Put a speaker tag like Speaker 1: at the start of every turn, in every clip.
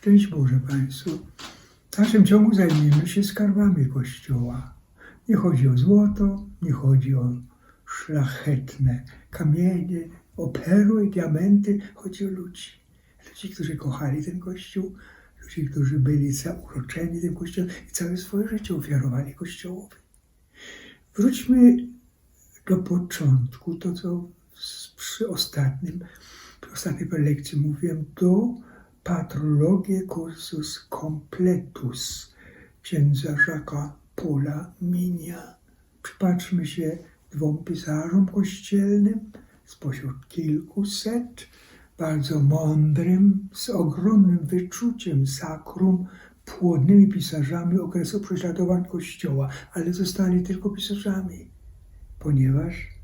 Speaker 1: Szczęść Boże Państwu. W dalszym ciągu zajmiemy się skarbami Kościoła. Nie chodzi o złoto, nie chodzi o szlachetne kamienie, o perły, diamenty. Chodzi o ludzi. Ludzi, którzy kochali ten Kościół, ludzi, którzy byli zauroczeni tym Kościołem i całe swoje życie ofiarowali Kościołowi. Wróćmy do początku, to co przy ostatnim, przy ostatniej prelekcji mówiłem, do Patrologie Cursus Completus księdza Jacques'a Paula Minia. Przypatrzmy się dwom pisarzom kościelnym spośród kilkuset, bardzo mądrym, z ogromnym wyczuciem sakrum, płodnymi pisarzami okresu prześladowań Kościoła, ale zostali tylko pisarzami, ponieważ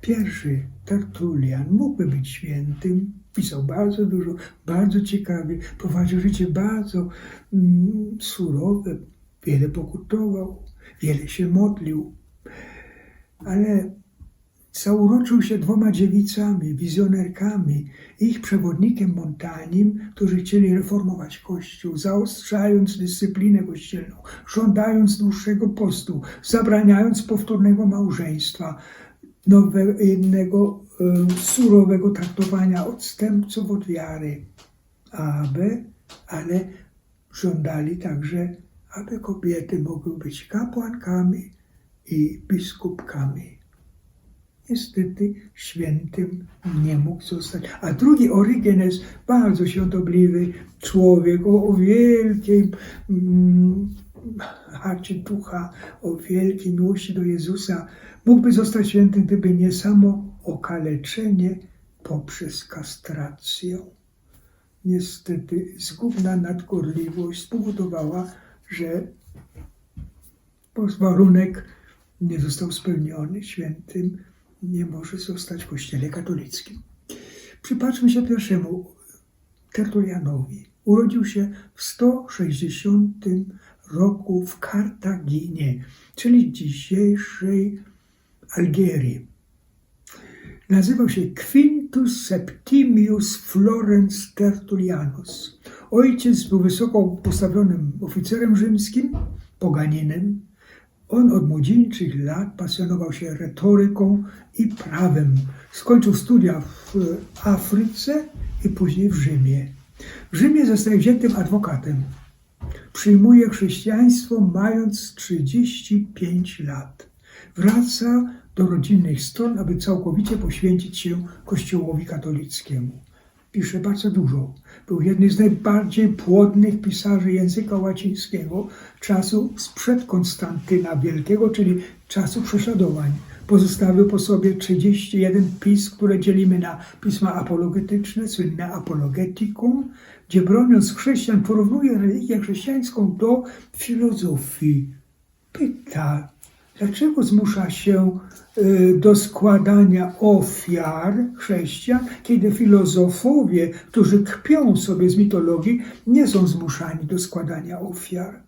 Speaker 1: Pierwszy, Tertulian, mógłby być świętym, pisał bardzo dużo, bardzo ciekawie, prowadził życie bardzo mm, surowe, wiele pokutował, wiele się modlił, ale zauroczył się dwoma dziewicami, wizjonerkami, ich przewodnikiem Montanim, którzy chcieli reformować Kościół, zaostrzając dyscyplinę kościelną, żądając dłuższego postu, zabraniając powtórnego małżeństwa, nowego, innego surowego traktowania odstępców od wiary, aby, ale żądali także, aby kobiety mogły być kapłankami i biskupkami. Niestety świętym nie mógł zostać. A drugi Orygenes, bardzo świątobliwy człowiek o, o wielkiej mm, harcie ducha, o wielkiej miłości do Jezusa, mógłby zostać świętym, gdyby nie samo okaleczenie poprzez kastrację. Niestety zgubna nadgorliwość spowodowała, że warunek nie został spełniony, świętym nie może zostać w kościele katolickim. Przypatrzmy się pierwszemu Tertulianowi. Urodził się w 160 roku w Kartaginie, czyli dzisiejszej Algierii. Nazywał się Quintus Septimius Florens Tertullianus. Ojciec był wysoko postawionym oficerem rzymskim, poganinem. On od młodzieńczych lat pasjonował się retoryką i prawem. Skończył studia w Afryce i później w Rzymie. W Rzymie zostaje wziętym adwokatem. Przyjmuje chrześcijaństwo mając 35 lat. Wraca do rodzinnych stron, aby całkowicie poświęcić się Kościołowi katolickiemu. Pisze bardzo dużo. Był jednym z najbardziej płodnych pisarzy języka łacińskiego czasu sprzed Konstantyna Wielkiego, czyli czasu prześladowań. Pozostawił po sobie 31 pism, które dzielimy na pisma apologetyczne, słynne apologetikum, gdzie broniąc chrześcijan porównuje religię chrześcijańską do filozofii. Pyta, dlaczego zmusza się y, do składania ofiar chrześcijan, kiedy filozofowie, którzy kpią sobie z mitologii, nie są zmuszani do składania ofiar.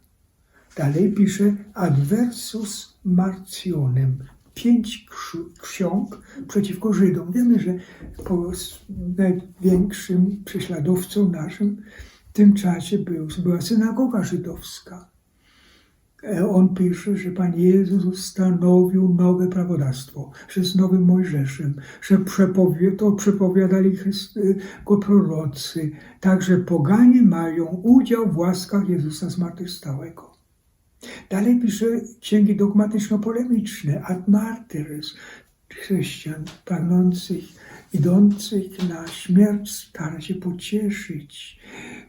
Speaker 1: Dalej pisze Adversus Martionem. Pięć ksiąg przeciwko Żydom. Wiemy, że po największym prześladowcą naszym w tym czasie był, była synagoga żydowska. E, On pisze, że Pan Jezus ustanowił nowe prawodawstwo, że jest nowym Mojżeszem, że przepowie, to przepowiadali Chryst- go prorocy. Także poganie mają udział w łaskach Jezusa zmartwychwstałego. Dalej pisze księgi dogmatyczno-polemiczne, ad martyrs, chrześcijan pragnących, idących na śmierć, stara się pocieszyć,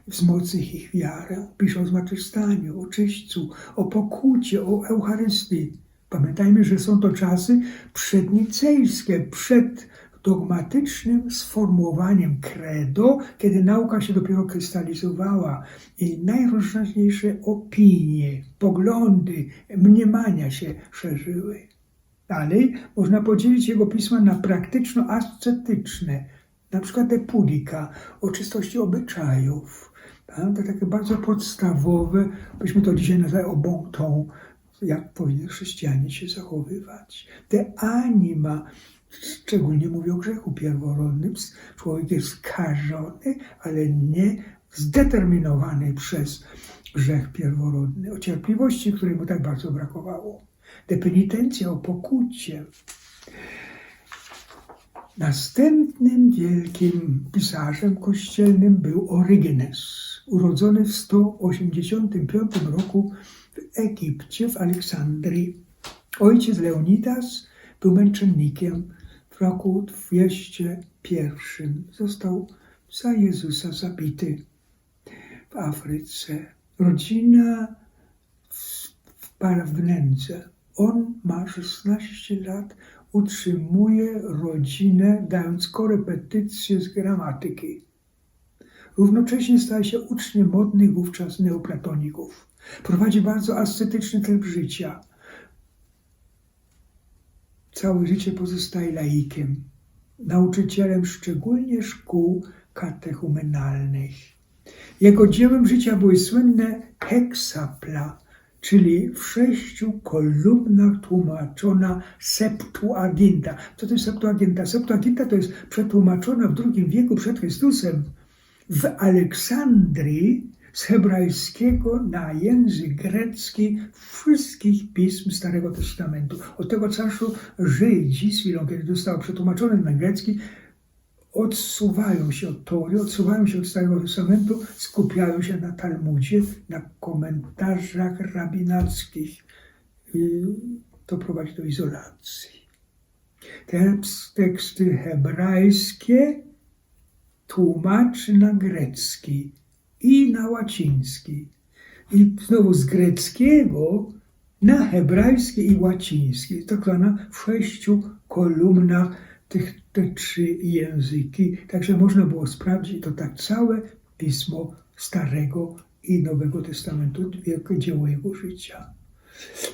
Speaker 1: wzmocnić ich wiarę. Pisze o zmartwychwstaniu, o czyśćcu, o pokucie, o Eucharystii. Pamiętajmy, że są to czasy przednicejskie, przed dogmatycznym sformułowaniem credo, kiedy nauka się dopiero krystalizowała i najróżniejsze opinie, poglądy, mniemania się szerzyły. Dalej można podzielić jego pisma na praktyczno-ascetyczne, na przykład de pudica, o czystości obyczajów, prawda? takie bardzo podstawowe, byśmy to dzisiaj nazwali o bon ton, jak powinni chrześcijanie się zachowywać. De anima, szczególnie mówi o grzechu pierworodnym, człowiek jest skażony, ale nie zdeterminowany przez grzech pierworodny, o cierpliwości, której mu tak bardzo brakowało, de penitencja, o pokucie. Następnym wielkim pisarzem kościelnym był Orygenes, urodzony w 185 roku w Egipcie, w Aleksandrii. Ojciec Leonidas był męczennikiem. W roku 201 został za Jezusa zabity w Afryce. Rodzina wpada w nędzę. On ma 16 lat, utrzymuje rodzinę, dając korepetycje z gramatyki. Równocześnie staje się uczniem modnych wówczas neoplatoników. Prowadzi bardzo ascetyczny tryb życia. Całe życie pozostaje laikiem, nauczycielem szczególnie szkół katechumenalnych. Jego dziełem życia były słynne heksapla, czyli w sześciu kolumnach tłumaczona Septuaginta. Co to jest Septuaginta? Septuaginta to jest przetłumaczona w II wieku przed Chrystusem w Aleksandrii z hebrajskiego na język grecki wszystkich pism Starego Testamentu. Od tego czasu Żydzi, z chwilą kiedy zostało przetłumaczone na grecki, odsuwają się od Tory, odsuwają się od Starego Testamentu, skupiają się na Talmudzie, na komentarzach rabinackich. I to prowadzi do izolacji. Te teksty hebrajskie tłumaczy na grecki i na łaciński. I znowu z greckiego na hebrajski i łaciński. Tak zwana w sześciu kolumnach tych, te trzy języki. Także można było sprawdzić to tak całe pismo Starego i Nowego Testamentu, wielkie dzieło jego życia.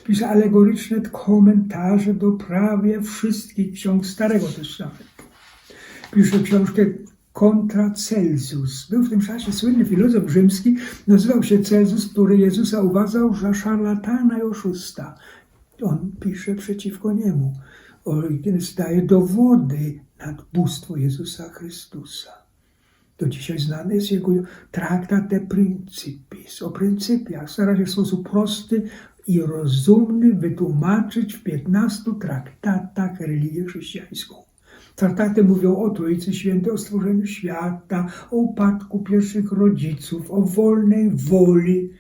Speaker 1: Pisze alegoryczne komentarze do prawie wszystkich ksiąg Starego Testamentu. Pisze książkę kontra Celsus. Był w tym czasie słynny filozof rzymski, nazywał się Celsus, który Jezusa uważał za szarlatana i oszusta. On pisze przeciwko niemu. Daje dowody na bóstwo Jezusa Chrystusa. Do dzisiaj znany jest jego traktat de principis, o pryncypiach. Stara się w sposób prosty i rozumny wytłumaczyć w 15 traktatach religię chrześcijańską. Traktaty mówią o Trójcy Świętej, o stworzeniu świata, o upadku pierwszych rodziców, o wolnej woli.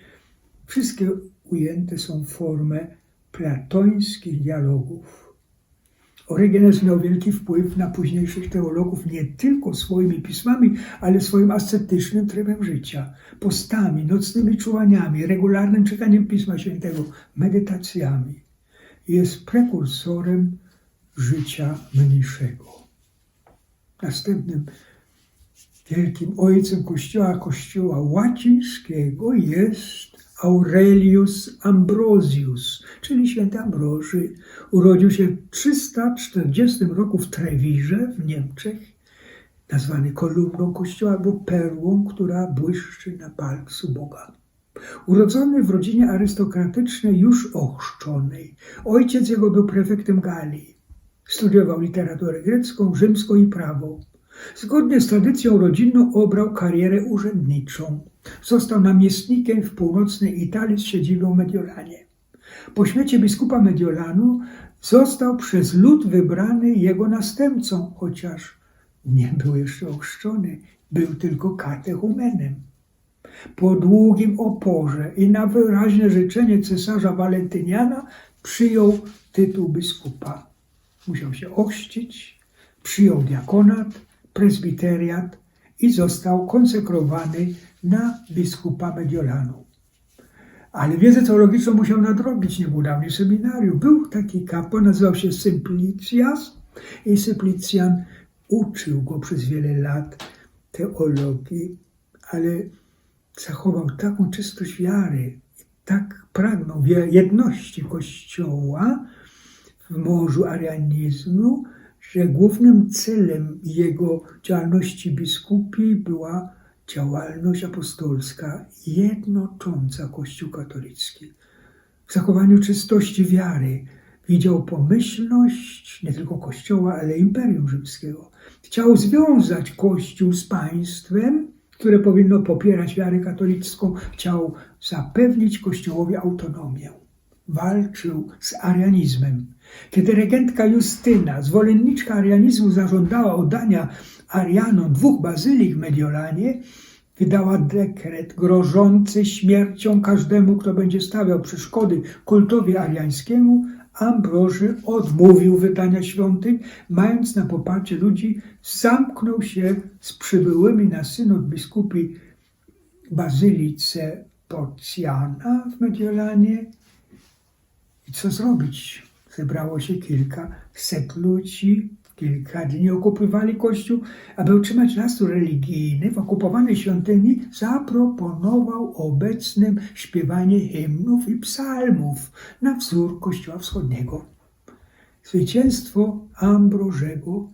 Speaker 1: Wszystkie ujęte są w formę platońskich dialogów. Orygenes miał wielki wpływ na późniejszych teologów nie tylko swoimi pismami, ale swoim ascetycznym trybem życia, postami, nocnymi czułaniami, regularnym czytaniem Pisma Świętego, medytacjami. Jest prekursorem życia mniejszego następnym wielkim ojcem kościoła, kościoła łacińskiego jest Aurelius Ambrosius, czyli święty Ambroży. Urodził się w 340 roku w Trewirze w Niemczech, nazwany kolumną kościoła albo perłą, która błyszczy na palcu Boga. Urodzony w rodzinie arystokratycznej, już ochrzczonej. Ojciec jego był prefektem Galii. Studiował literaturę grecką, rzymską i prawo. Zgodnie z tradycją rodzinną obrał karierę urzędniczą. Został namiestnikiem w północnej Italii z siedzibą Mediolanie. Po śmierci biskupa Mediolanu został przez lud wybrany jego następcą, chociaż nie był jeszcze ochrzczony, był tylko katechumenem. Po długim oporze i na wyraźne życzenie cesarza Walentyniana przyjął tytuł biskupa musiał się ochrzcić, przyjął diakonat, prezbiteriat i został konsekrowany na biskupa Mediolanu. Ale wiedzę teologiczną musiał nadrobić, nie był dawniej seminarium. Był taki kapłan, nazywał się Simplicias i Simplician uczył go przez wiele lat teologii, ale zachował taką czystość wiary, tak pragnął jedności Kościoła, w morzu arianizmu, że głównym celem jego działalności biskupiej była działalność apostolska jednocząca Kościół katolicki. W zachowaniu czystości wiary widział pomyślność nie tylko Kościoła, ale Imperium Rzymskiego. Chciał związać Kościół z państwem które powinno popierać wiarę katolicką, chciał zapewnić Kościołowi autonomię. Walczył z arianizmem. Kiedy regentka Justyna, zwolenniczka arianizmu, zażądała oddania Arianom dwóch bazylik w Mediolanie, wydała dekret grożący śmiercią każdemu, kto będzie stawiał przeszkody kultowi ariańskiemu, Ambroży odmówił wydania świątyń, mając na poparcie ludzi, zamknął się z przybyłymi na synod biskupi bazylice Porcjana w Mediolanie. Co zrobić? Zebrało się kilka set ludzi, kilka dni okupowali kościół. Aby utrzymać nastrój religijny w okupowanej świątyni, zaproponował obecnym śpiewanie hymnów i psalmów na wzór kościoła wschodniego. Zwycięstwo Ambrożego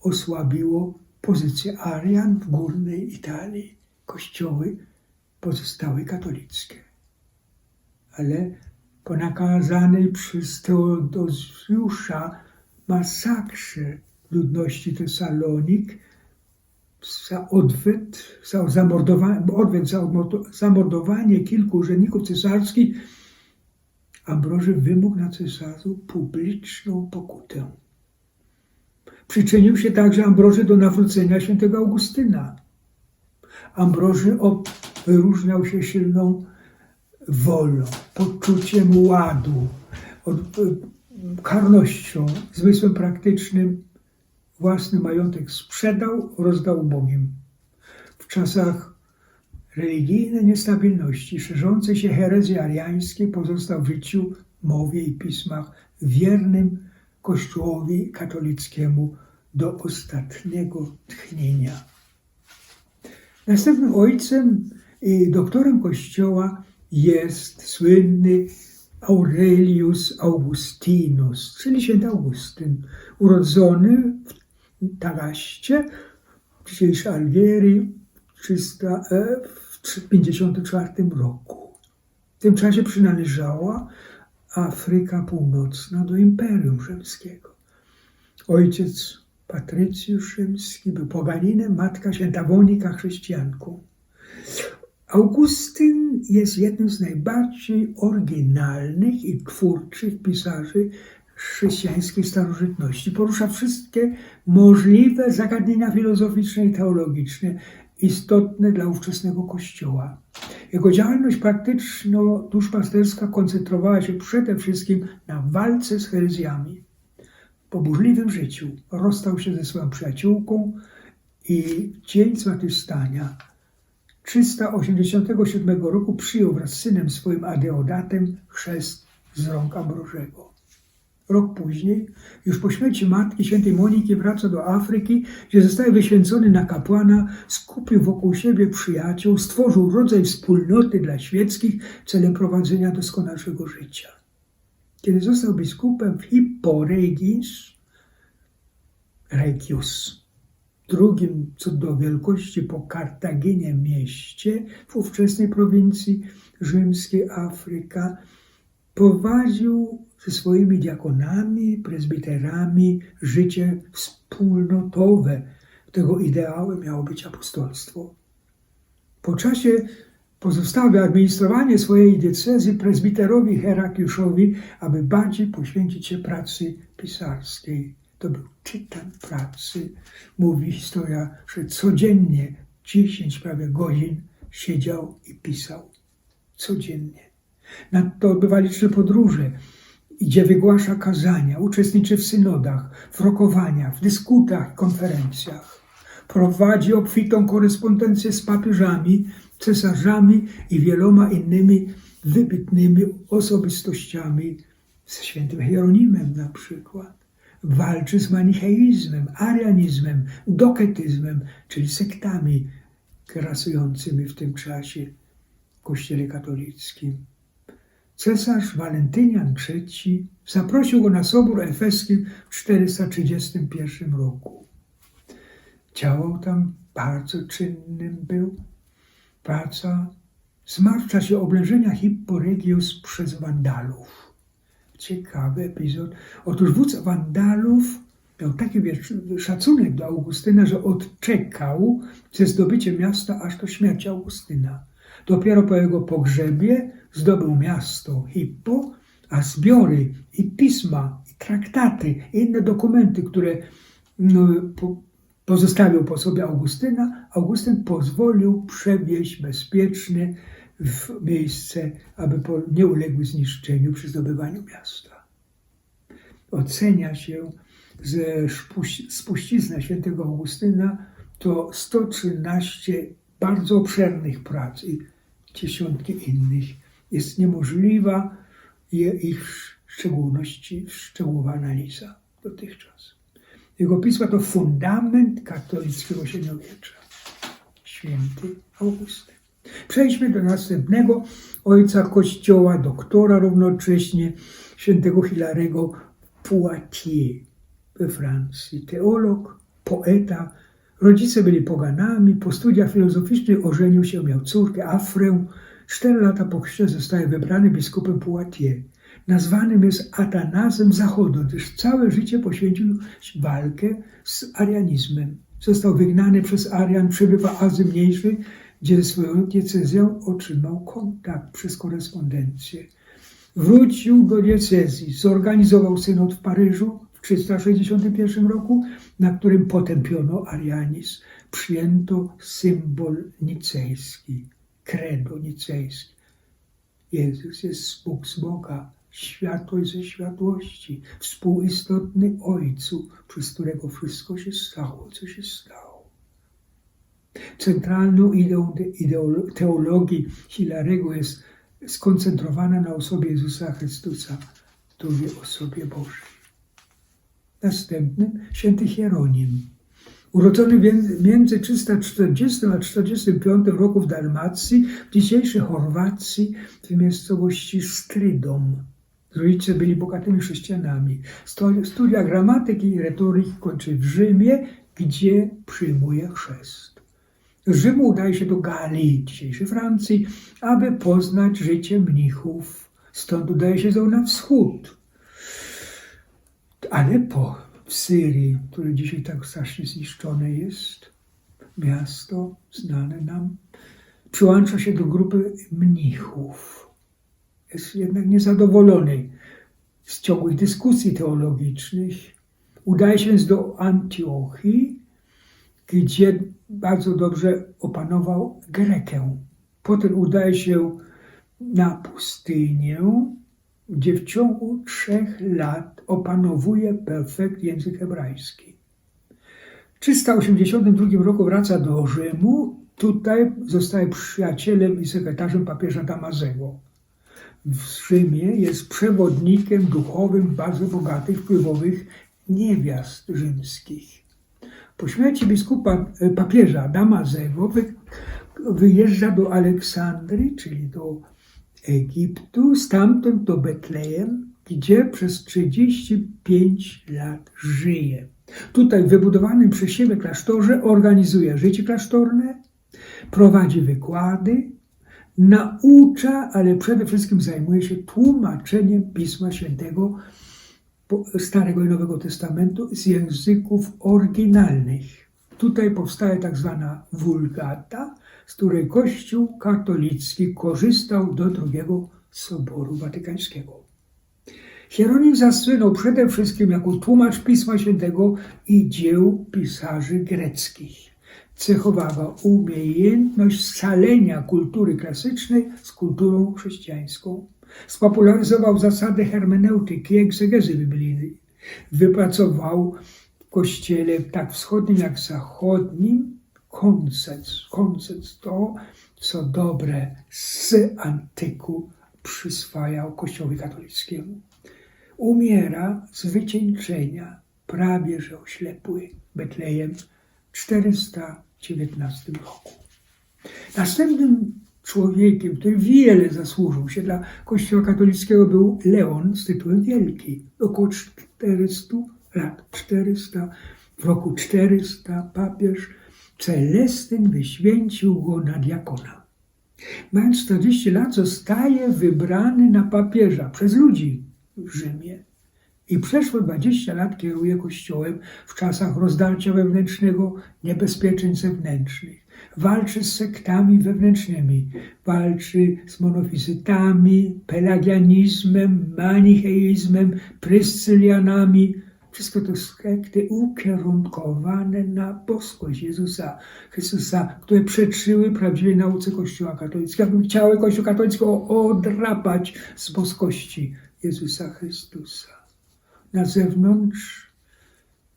Speaker 1: osłabiło pozycję Arian w górnej Italii. Kościoły pozostały katolickie. Ale po nakazanej przez Teodozjusza masakrze ludności Tesalonik za odwet, za zamordowanie, odwet za zamordowanie kilku urzędników cesarskich Ambroży wymógł na cesarzu publiczną pokutę. Przyczynił się także Ambroży do nawrócenia świętego Augustyna. Ambroży wyróżniał się silną wolą, poczuciem ładu, karnością, zmysłem praktycznym. Własny majątek sprzedał, rozdał ubogim. W czasach religijnej niestabilności, szerzącej się herezji ariańskiej, pozostał w życiu, mowie i pismach wiernym Kościołowi katolickiemu do ostatniego tchnienia. Następnym ojcem i doktorem Kościoła jest słynny Aurelius Augustinus, czyli święty Augustyn, urodzony w Tagaście, dzisiejszej Algierii, w 354 roku. W tym czasie przynależała Afryka Północna do Imperium Rzymskiego. Ojciec Patrycjusz Rzymski był poganinem, matka święta Wonika chrześcijanką. Augustyn jest jednym z najbardziej oryginalnych i twórczych pisarzy chrześcijańskiej starożytności. Porusza wszystkie możliwe zagadnienia filozoficzne i teologiczne, istotne dla ówczesnego Kościoła. Jego działalność praktyczno-duszpasterska koncentrowała się przede wszystkim na walce z herezjami. Po burzliwym życiu rozstał się ze swoją przyjaciółką i dzień zmartwychwstania 387 roku przyjął wraz z synem swoim Adeodatem chrzest z rąk Ambrożego. Rok później, już po śmierci matki świętej Moniki wraca do Afryki, gdzie zostaje wyświęcony na kapłana, skupił wokół siebie przyjaciół, stworzył rodzaj wspólnoty dla świeckich celem prowadzenia doskonalszego życia. Kiedy został biskupem w Hipporegis, Regius, drugim co do wielkości po Kartaginie mieście w ówczesnej prowincji rzymskiej Afryka, prowadził ze swoimi diakonami, prezbiterami życie wspólnotowe. Tego ideałem miało być apostolstwo. Po czasie pozostawił administrowanie swojej diecezji prezbiterowi Herakliuszowi, aby bardziej poświęcić się pracy pisarskiej. To był tytan pracy. Mówi historia, że codziennie 10 prawie godzin siedział i pisał. Codziennie. Nadto odbywa liczne podróże, gdzie wygłasza kazania, uczestniczy w synodach, w rokowaniach, w dyskutach, konferencjach. Prowadzi obfitą korespondencję z papieżami, cesarzami i wieloma innymi wybitnymi osobistościami, ze świętym Hieronimem na przykład walczy z manicheizmem, arianizmem, doketyzmem, czyli sektami grasującymi w tym czasie w Kościele katolickim. Cesarz Walentynian III zaprosił go na sobór efeski w 431 roku. Działał tam bardzo czynnym był. Praca zmarł w czasie oblężenia Hipporegius przez Wandalów ciekawy epizod. Otóż wódz Wandalów miał taki szacunek do Augustyna, że odczekał ze zdobyciem miasta aż do śmierci Augustyna. Dopiero po jego pogrzebie zdobył miasto Hippo, a zbiory i pisma, i traktaty, i inne dokumenty, które no, po, pozostawił po sobie Augustyna, Augustyn pozwolił przewieźć bezpiecznie w miejsce, aby nie uległy zniszczeniu przy zdobywaniu miasta. Ocenia się, że spuś- spuścizna świętego Augustyna to 113 bardzo obszernych prac i dziesiątki innych. Jest niemożliwa ich w szczególności szczegółowa analiza dotychczas. Jego pisma to fundament katolickiego średniowiecza. Święty Augustyn. Przejdźmy do następnego ojca kościoła, doktora równocześnie, świętego Hilarego Poitiers we Francji. Teolog, poeta, rodzice byli poganami, po studiach filozoficznych ożenił się, miał córkę Afrę. Cztery lata po chrzcie zostaje wybrany biskupem Poitiers. Nazwanym jest Atanazem Zachodu, gdyż całe życie poświęcił walkę z arianizmem. Został wygnany przez Arian, przebywa w Azji Mniejszej, gdzie swoją diecezją otrzymał kontakt przez korespondencję. Wrócił do diecezji, zorganizował synod w Paryżu w 361 roku, na którym potępiono arianizm. Przyjęto symbol nicejski, credo nicejski. Jezus jest Bóg z Boga, światłość ze światłości, współistotny Ojcu, przez którego wszystko się stało, co się stało. Centralną ideą teologii Hilarego jest skoncentrowana na osobie Jezusa Chrystusa, drugiej osobie Bożej. Następnym święty Hieronim. Urodzony między- między 340 a 45 roku w Dalmacji, w dzisiejszej Chorwacji, w miejscowości Strydom. Rodzice byli bogatymi chrześcijanami. Studia gramatyki i retoryki kończy w Rzymie, gdzie przyjmuje chrzest. Z Rzymu udaje się do Galii, dzisiejszej Francji, aby poznać życie mnichów. Stąd udaje się znowu na wschód. Aleppo w Syrii, które dzisiaj tak strasznie zniszczone jest, miasto znane nam, przyłącza się do grupy mnichów. Jest jednak niezadowolony z ciągłych dyskusji teologicznych. Udaje się więc do Antiochii, gdzie bardzo dobrze opanował Grekę. Potem udaje się na pustynię, gdzie w ciągu trzech lat opanowuje perfekt język hebrajski. W 382 roku wraca do Rzymu. Tutaj zostaje przyjacielem i sekretarzem papieża Damazego. W Rzymie jest przewodnikiem duchowym bardzo bogatych, wpływowych niewiast rzymskich. Po śmierci biskupa e, papieża wy, wyjeżdża do Aleksandrii, czyli do Egiptu, stamtąd do Betlejem, gdzie przez 35 lat żyje. Tutaj w wybudowanym przez siebie klasztorze organizuje życie klasztorne, prowadzi wykłady, naucza, ale przede wszystkim zajmuje się tłumaczeniem Pisma Świętego Starego i Nowego Testamentu z języków oryginalnych. Tutaj powstaje tak zwana wulgata, z której Kościół katolicki korzystał do drugiego Soboru Watykańskiego. Hieronim zasłynął przede wszystkim jako tłumacz Pisma Świętego i dzieł pisarzy greckich. Cechowała umiejętność scalenia kultury klasycznej z kulturą chrześcijańską. Spopularyzował zasady hermeneutyki i egzegezy biblijnej. Wypracował w kościele tak wschodnim jak zachodnim konsens. Konsens to, co dobre z antyku przyswajał Kościołowi katolickiemu. Umiera z wycieńczenia, prawie że oślepły Betlejem w 419 roku. Następnym człowiekiem, który wiele zasłużył się dla Kościoła katolickiego, był Leon z tytułem Wielki. Około 400 lat, 400, w roku 400 papież Celestyn wyświęcił go na diakona. Mając 40 lat zostaje wybrany na papieża przez ludzi w Rzymie i przeszło 20 lat kieruje Kościołem w czasach rozdarcia wewnętrznego, niebezpieczeń zewnętrznych. Walczy z sektami wewnętrznymi, walczy z monofizytami, pelagianizmem, manicheizmem, pryscylianami. Wszystko to sekty ukierunkowane na boskość Jezusa Chrystusa, które przeczyły prawdziwej nauce Kościoła katolickiego, chciały Kościół katolicki odrapać z boskości Jezusa Chrystusa. Na zewnątrz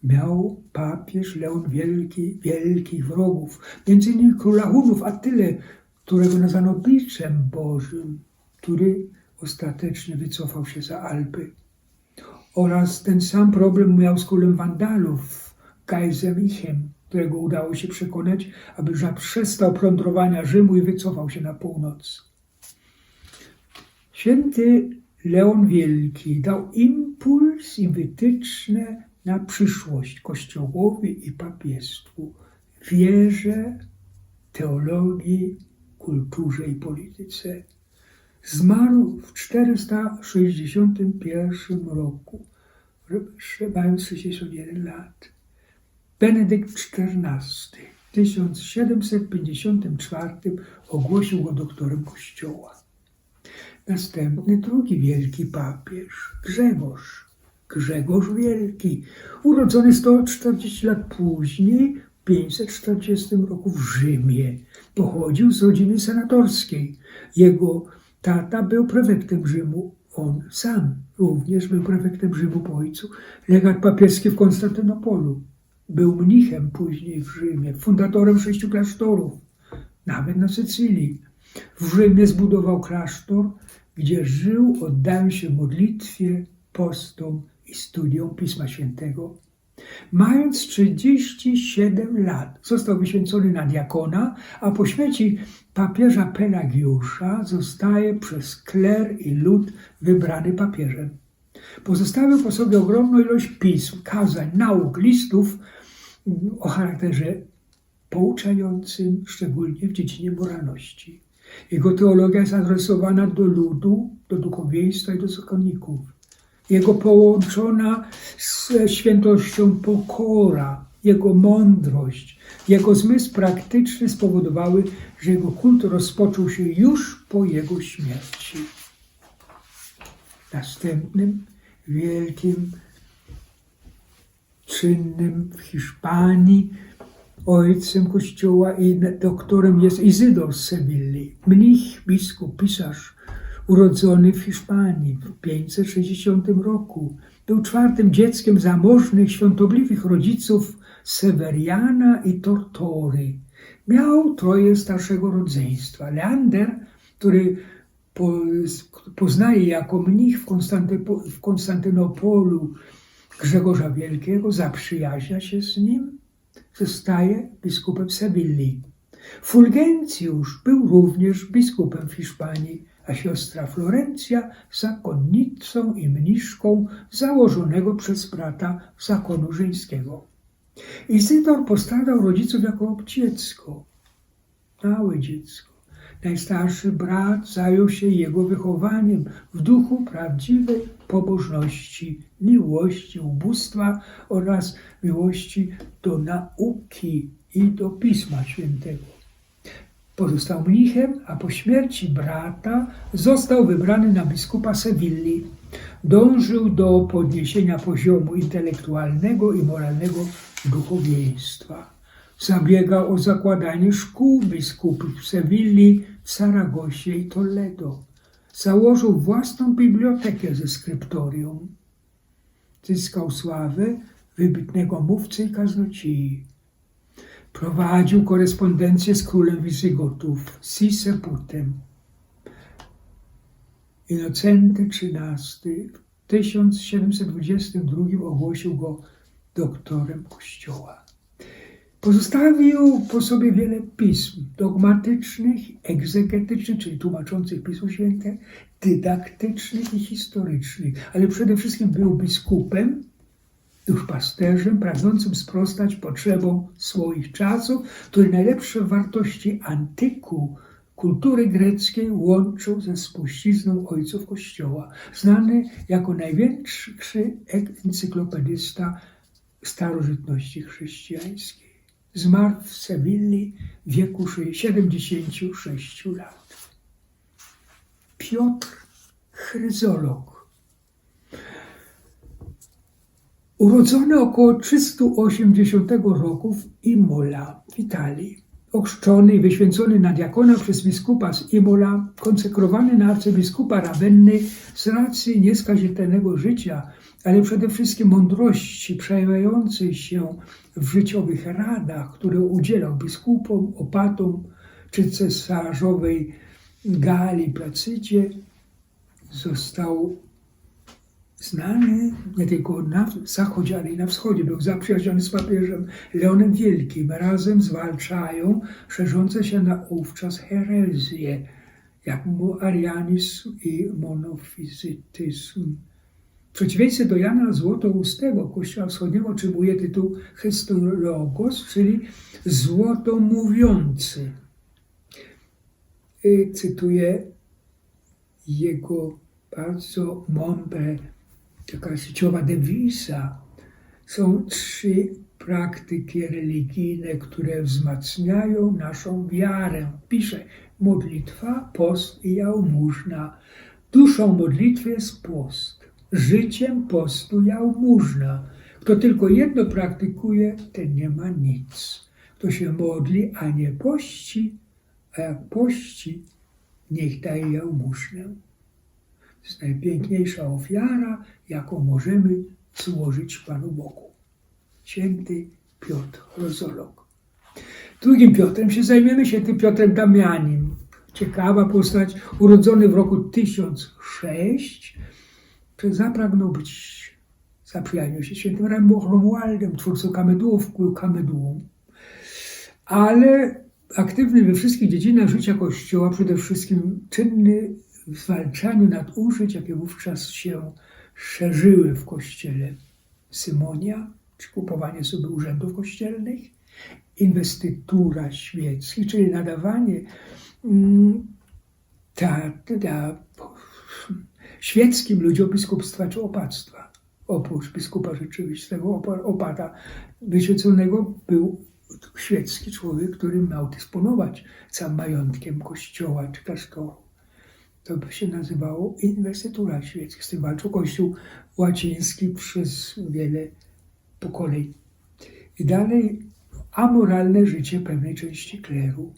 Speaker 1: miał papież Leon Wielki wielkich wrogów, między innymi króla Hunów, a tyle, którego nazwano biczem Bożym, który ostatecznie wycofał się za Alpy. Oraz ten sam problem miał z królem Wandalów, Gajzemichem, którego udało się przekonać, aby przestał plądrowania Rzymu i wycofał się na północ. Święty Leon Wielki dał impuls i wytyczne na przyszłość Kościołowi i papiestwu, wierze, teologii, kulturze i polityce. Zmarł w 461 roku, mając 61 lat. Benedykt XIV w 1754 ogłosił go doktorem Kościoła. Następny drugi wielki papież, Grzegorz, Grzegorz Wielki, urodzony 140 lat później, w 540 roku w Rzymie. Pochodził z rodziny senatorskiej. Jego tata był prefektem Rzymu, on sam również był prefektem Rzymu po ojcu. Legat papieski w Konstantynopolu. Był mnichem później w Rzymie, fundatorem sześciu klasztorów, nawet na Sycylii. W Rzymie zbudował klasztor, gdzie żył, oddając się modlitwie, postom i studiom Pisma Świętego. Mając 37 lat został wyświęcony na diakona, a po śmierci papieża Pelagiusza zostaje przez kler i lud wybrany papieżem. Pozostawił po sobie ogromną ilość pism, kazań, nauk, listów o charakterze pouczającym, szczególnie w dziedzinie moralności. Jego teologia jest adresowana do ludu, do duchowieństwa i do zakonników. Jego połączona z świętością pokora, jego mądrość, jego zmysł praktyczny spowodowały, że jego kult rozpoczął się już po jego śmierci. Następnym wielkim czynnym w Hiszpanii ojcem kościoła i doktorem jest Izydor z Sewilli, mnich, biskup, pisarz, urodzony w Hiszpanii w 560 roku. Był czwartym dzieckiem zamożnych, świątobliwych rodziców Severiana i Tortory. Miał troje starszego rodzeństwa. Leander, który po, poznaje jako mnich w Konstantynopolu Grzegorza Wielkiego, zaprzyjaźnia się z nim, zostaje biskupem Sewilli. Fulgencjusz był również biskupem w Hiszpanii, a siostra Florencja zakonnicą i mniszką założonego przez brata zakonu żeńskiego. Izydor postradał rodziców jako dziecko, małe dziecko. Najstarszy brat zajął się jego wychowaniem w duchu prawdziwej pobożności, miłości, ubóstwa oraz miłości do nauki i do Pisma Świętego. Pozostał mnichem, a po śmierci brata został wybrany na biskupa Sewilli. Dążył do podniesienia poziomu intelektualnego i moralnego duchowieństwa. Zabiegał o zakładanie szkół biskupów w Sewilli, w Saragosie i Toledo. Założył własną bibliotekę ze skryptorium. Zyskał sławę wybitnego mówcy i kaznoci. Prowadził korespondencję z królem Wisygotów, Siseputem. Inocenty XIII w 1722 ogłosił go doktorem Kościoła. Pozostawił po sobie wiele pism dogmatycznych, egzegetycznych, czyli tłumaczących Pismo Święte, dydaktycznych i historycznych, ale przede wszystkim był biskupem, duszpasterzem, pragnącym sprostać potrzebom swoich czasów, który najlepsze wartości antyku kultury greckiej łączył ze spuścizną ojców Kościoła, znany jako największy encyklopedysta starożytności chrześcijańskiej. Zmarł w Sewilli w wieku 76 lat. Piotr Chryzolog. Urodzony około 380 roku w Imola w Italii. Ochrzczony i wyświęcony na diakona przez biskupa z Imola, konsekrowany na arcybiskupa Ravenny z racji nieskazitelnego życia, ale przede wszystkim mądrości przejawiającej się w życiowych radach, które udzielał biskupom, opatom czy cesarzowej Gali Placydzie, został znany nie tylko na zachodzie, ale i na wschodzie. Był zaprzyjaźniony z papieżem Leonem Wielkim. Razem zwalczają szerzące się naówczas herezje, jak arianizm i monofizytyzm. W przeciwieństwie do Jana Złotoustego, Kościoła Wschodniego, otrzymuje tytuł Christologos, czyli złotomówiący. I cytuję jego bardzo mądre taka życiowa dewiza. Są trzy praktyki religijne, które wzmacniają naszą wiarę. Pisze modlitwa, post i jałmużna. Duszą modlitwy jest post. Życiem postu jałmużna. Kto tylko jedno praktykuje, ten nie ma nic. Kto się modli, a nie pości, a jak pości, niech daje jałmużnę najpiękniejsza ofiara, jaką możemy złożyć Panu Bogu. Święty Piotr, rozolog. Drugim Piotrem się zajmiemy, świętym Piotrem Damianim. Ciekawa postać, urodzony w roku 1006, zapragnął być, zaprzyjaźnił się świętym Romualdem, twórcą Kamedułów, Kamedułą. Ale aktywny we wszystkich dziedzinach życia Kościoła, przede wszystkim czynny w zwalczaniu nadużyć, jakie wówczas się szerzyły w kościele Symonia, czy kupowanie sobie urzędów kościelnych, inwestytura świecka, czyli nadawanie mm, ta, ta, świeckim ludziom biskupstwa czy opactwa. Oprócz biskupa rzeczywistego, opata wyświeconego był świecki człowiek, który miał dysponować całym majątkiem kościoła czy klasztoru. To by się nazywało inwestytura świecka. Z tym walczył Kościół łaciński przez wiele pokoleń. I dalej amoralne życie pewnej części kleru.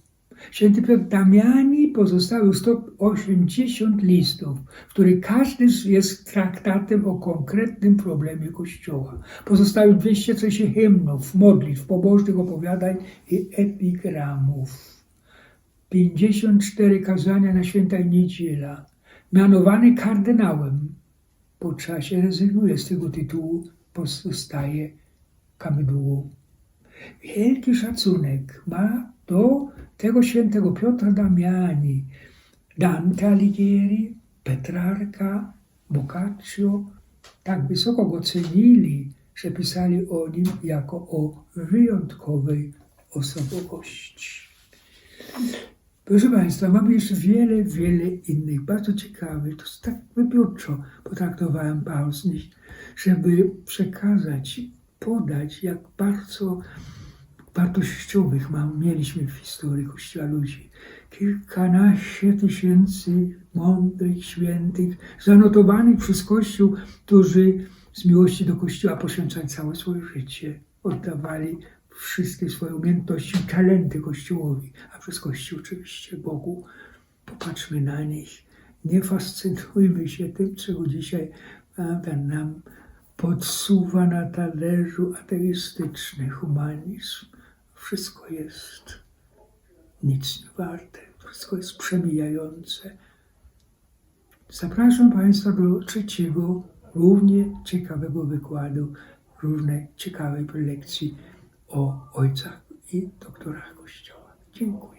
Speaker 1: Święty Piotr Damiani pozostawił 180 listów, w których każdy jest traktatem o konkretnym problemie Kościoła. Pozostawił 230 hymnów, modlitw, pobożnych opowiadań i epigramów. 54 kazania na święta niedziela. Mianowany kardynałem. Po czasie rezygnuje z tego tytułu, pozostaje kamydłu. Wielki szacunek ma do tego świętego Piotra Damiani, Dante Alighieri, Petrarka, Boccaccio. Tak wysoko go cenili, że pisali o nim jako o wyjątkowej osobowości. Proszę Państwa, mamy jeszcze wiele, wiele innych, bardzo ciekawych, to tak wybiórczo potraktowałem pauz, żeby przekazać, podać, jak bardzo wartościowych mam, mieliśmy w historii Kościoła ludzi. Kilkanaście tysięcy mądrych, świętych, zanotowanych przez Kościół, którzy z miłości do Kościoła poświęcali całe swoje życie, oddawali wszystkie swoje umiejętności, talenty Kościołowi, a przez Kościół oczywiście Bogu. Popatrzmy na nich. Nie fascynujmy się tym, czego dzisiaj prawda, nam podsuwa na talerzu ateistyczny humanizm. Wszystko jest nic nie warte, wszystko jest przemijające. Zapraszam Państwa do trzeciego, równie ciekawego wykładu, równie ciekawej prelekcji o ojcach i doktorach Kościoła. Dziękuję.